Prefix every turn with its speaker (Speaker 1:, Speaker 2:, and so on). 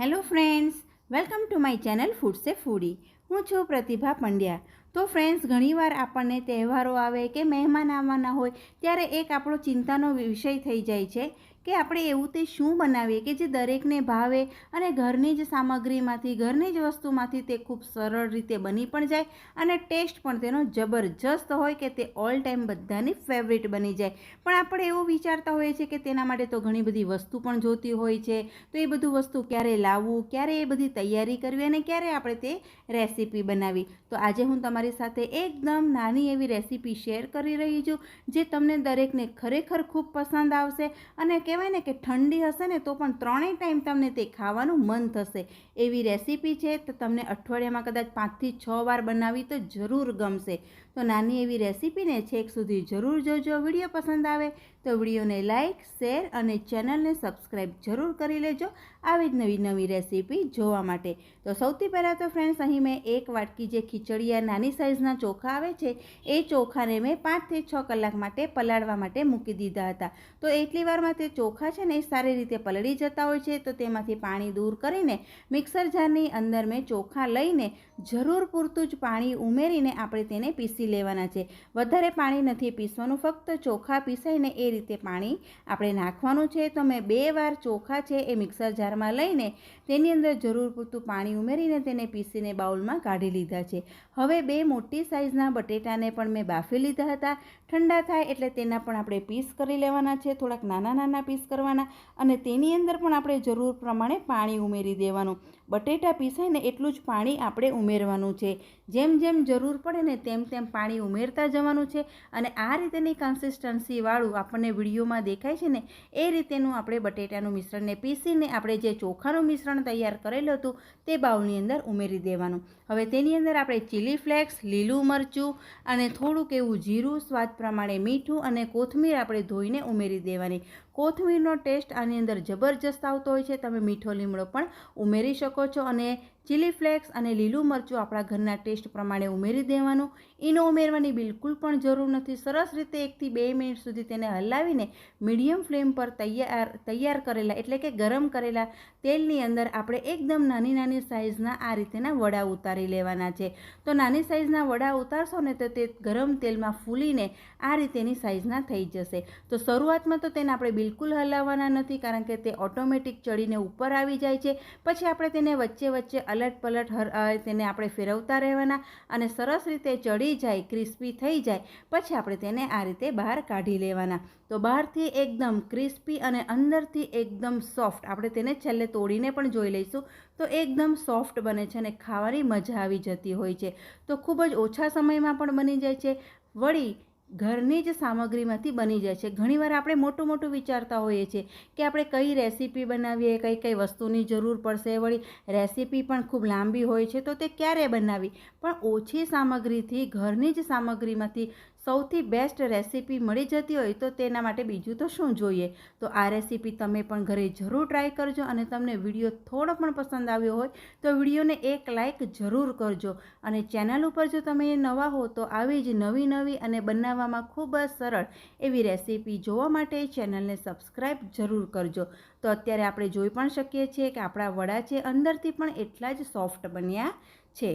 Speaker 1: Hello friends, welcome to my channel food સે foodie. હું છું પ્રતિભા પંડ્યા. તો ફ્રેન્ડ્સ, ઘણીવાર આપણને તહેવારો આવે કે મહેમાન આવવાના હોય, ત્યારે એક આપણો ચિંતાનો વિષય થઈ જાય છે. કે આપણે એવું તે શું બનાવીએ કે જે દરેકને ભાવે અને ઘરની જ સામગ્રીમાંથી, ઘરની જ વસ્તુમાંથી તે ખૂબ સરળ રીતે બની પણ જાય અને ટેસ્ટ પણ તેનો જબરજસ્ત હોય કે તે ઓલ ટાઈમ બધાની ફેવરિટ બની જાય. પણ આપણે એવું વિચારતા હોઈએ છીએ કે તેના માટે તો ઘણી બધી વસ્તુ પણ જોતી હોય છે. તો એ બધું વસ્તુ ક્યારે લાવવું, ક્યારે એ બધી તૈયારી કરવી અને ક્યારે આપણે તે રેસીપી બનાવી. તો આજે હું તમારી સાથે એકદમ નાની એવી રેસીપી શેર કરી રહી છું, જે તમને દરેકને ખરેખર ખૂબ પસંદ આવશે અને કહેવાય ને કે ઠંડી હશે ને તો પણ ત્રણેય ટાઈમ તમને તે ખાવાનું મન થશે. એવી રેસીપી છે તો તમને અઠવાડિયામાં કદાચ પાંચથી છ વાર બનાવી તો જરૂર ગમશે. તો નાની એવી રેસીપીને છેક સુધી જરૂર જોજો. વીડિયો પસંદ આવે તો વિડીયોને લાઇક શેર અને ચેનલને સબસ્ક્રાઈબ જરૂર કરી લેજો આવી જ નવી નવી રેસીપી જોવા માટે. તો સૌથી પહેલાં તો ફ્રેન્ડ્સ અહીં મેં એક વાટકી જે ખીચડીયા નાની સાઇઝના ચોખા આવે છે, એ ચોખાને મેં પાંચથી છ કલાક માટે પલાળવા માટે મૂકી દીધા હતા. તો એટલી વારમાં તે ચોખા છે ને એ સારી રીતે પલળી જતા હોય છે, તો તેમાંથી પાણી દૂર કરીને મિક્સર જારની અંદર મેં ચોખા લઈને જરૂર પૂરતું જ પાણી ઉમેરીને આપણે તેને પીસી લેવાના છે. વધારે પાણી નથી પીસવાનું, ફક્ત ચોખા પીસાઈને એ રીતે પાણી આપણે નાખવાનું છે. તો મેં બે વાર ચોખા છે એ મિક્સર જારમાં લઈને તેની અંદર જરૂર પૂરતું પાણી ઉમેરીને તેને પીસીને બાઉલમાં કાઢી લીધા છે. હવે બે મોટી સાઇઝના બટેટાને પણ મેં બાફી લીધા હતા. ઠંડા થાય એટલે તેના પણ આપણે પીસ કરી લેવાના છે. થોડાક નાના નાના પીસ કરવાના અને તેની અંદર પણ આપણે જરૂર પ્રમાણે પાણી ઉમેરી દેવાનું. બટેટા પીસાય ને એટલું જ પાણી આપણે ઉમેરવાનું છે. જેમ જેમ જરૂર પડે ને તેમ તેમ પાણી ઉમેરતા જવાનું છે અને આ રીતેની કન્સિસ્ટન્સીવાળું આપણને વિડીયોમાં દેખાય છે ને, એ રીતેનું આપણે બટેટાનું મિશ્રણને પીસીને આપણે જે ચોખાનું મિશ્રણ તૈયાર કરેલું હતું, તે બાઉલની અંદર ઉમેરી દેવાનું. હવે તેની અંદર આપણે ચીલી ફ્લેક્સ, લીલું મરચું અને થોડુંક એવું જીરું, સ્વાદ પ્રમાણે મીઠું અને કોથમીર આપણે ધોઈને ઉમેરી દેવાની. કોથમીરનો ટેસ્ટ આની અંદર જબરજસ્ત આવતો હોય છે, તમે મીઠો લીમડો પણ ઉમેરી શકો છો અને ચીલી ફ્લેક્સ અને લીલું મરચું આપણા ઘરના ટેસ્ટ પ્રમાણે ઉમેરી દેવાનું. ઈનો ઉમેરવાની બિલકુલ પણ જરૂર નથી. સરસ રીતે એકથી બે મિનિટ સુધી તેને હલાવીને મીડિયમ ફ્લેમ પર તૈયાર તૈયાર કરેલા એટલે કે ગરમ કરેલા તેલની અંદર આપણે એકદમ નાની નાની સાઇઝના આ રીતેના વડા ઉતારી લેવાના છે. તો નાની સાઇઝના વડા ઉતારશો ને તો તે ગરમ તેલમાં ફૂલીને આ રીતેની સાઇઝના થઈ જશે. તો શરૂઆતમાં તો તેને આપણે બિલકુલ હલાવવાના નથી કારણ કે તે ઓટોમેટિક ચડીને ઉપર આવી જાય છે. પછી આપણે તેને વચ્ચે વચ્ચે અલટ પલટ હર તેને આપણે ફેરવતા રહેવાના અને સરસ રીતે ચડી જાય, ક્રિસ્પી થઈ જાય, પછી આપણે તેને આ રીતે બહાર કાઢી લેવાના. તો બહારથી એકદમ ક્રિસ્પી અને અંદરથી એકદમ સોફ્ટ આપણે તેને છેલ્લે તોડીને પણ જોઈ લઈશું. તો એકદમ સોફ્ટ બને છે અને ખાવાની મજા આવી જતી હોય છે. તો ખૂબ જ ઓછા સમયમાં પણ બની જાય છે. વળી ઘરની જ સામગ્રીમાંથી બની જાય છે. ઘણીવાર આપણે મોટું મોટું વિચારતા હોઈએ છીએ કે આપણે કઈ રેસીપી બનાવીએ, કઈ કઈ વસ્તુની જરૂર પડશે. વળી રેસીપી પણ ખૂબ લાંબી હોય છે તો તે ક્યારે બનાવી? પણ ઓછી સામગ્રીથી, ઘરની જ સામગ્રીમાંથી સૌથી બેસ્ટ રેસીપી મળી જતી હોય તો તેના માટે બીજું તો શું જોઈએ? તો આ રેસીપી તમે પણ ઘરે જરૂર ટ્રાય કરજો અને તમને વીડિયો થોડો પણ પસંદ આવ્યો હોય તો વિડીયોને એક લાઇક જરૂર કરજો. અને ચેનલ ઉપર જો તમે નવા હો તો આવી જ નવી નવી અને બનાવવામાં ખૂબ જ સરળ એવી રેસીપી જોવા માટે ચેનલને સબસ્ક્રાઈબ જરૂર કરજો. તો અત્યારે આપણે જોઈ પણ શકીએ છીએ કે આપણા વડા છે અંદરથી પણ એટલા જ સોફ્ટ બન્યા છે.